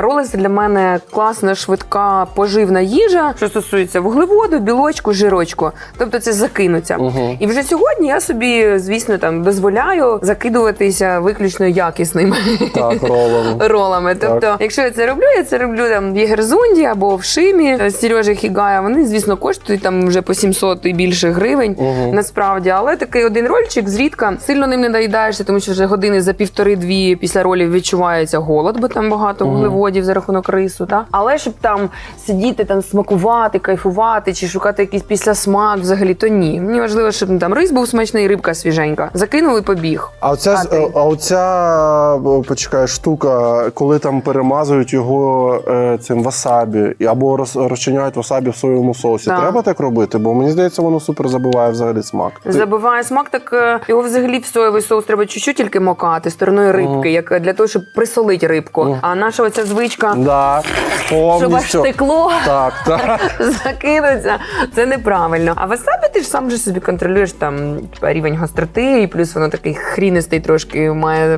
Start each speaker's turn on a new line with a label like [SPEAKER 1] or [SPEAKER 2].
[SPEAKER 1] Роли це для мене класна, швидка, поживна їжа, що стосується вуглеводу, білочку, жирочку. Тобто це закинуться.
[SPEAKER 2] Мгм.
[SPEAKER 1] І вже сьогодні я собі, звісно, там дозволяю закидуватися виключно якісними
[SPEAKER 2] Так, ролом.
[SPEAKER 1] ролами. Тобто, якщо я це роблю, я це роблю там в Єгерзунді або в Шимі з Сережі Хігая. Вони, звісно, коштують там вже по 700 і більше гривень.
[SPEAKER 2] Мгм.
[SPEAKER 1] Насправді, але такий один рольчик зрідка сильно ним не доїдаєшся, тому що вже години за півтори-дві після ролів відчувається голод, бо там багато вуглеводів за рахунок рису. Та? Але щоб там сидіти, там смакувати, кайфувати чи шукати якийсь післясмак, взагалі, то ні. Мені важливо, щоб там рис був смачний, рибка свіженька. Закинули, побіг.
[SPEAKER 2] А оця,
[SPEAKER 1] А
[SPEAKER 2] а оця о, почекай, штука, коли там перемазують його е, цим васабі або роз, розчиняють васабі в соєвому соусі.
[SPEAKER 1] Так.
[SPEAKER 2] Треба так робити? Бо мені здається, воно супер забиває взагалі смак.
[SPEAKER 1] Забиває смак, так е, його взагалі в соєвий соус треба чуть-чуть тільки макати стороною рибки,
[SPEAKER 2] Мгм.
[SPEAKER 1] як е, для того, щоб присолити рибку.
[SPEAKER 2] Мгм.
[SPEAKER 1] А наша оця звичка,
[SPEAKER 2] Да,
[SPEAKER 1] щоб аж
[SPEAKER 2] повністю.
[SPEAKER 1] текло.
[SPEAKER 2] Так, так.
[SPEAKER 1] закинуться. Це неправильно. А васабі ти ж сам же собі контролюєш там типа, рівень гостроти, і плюс воно такий хрінистий трошки має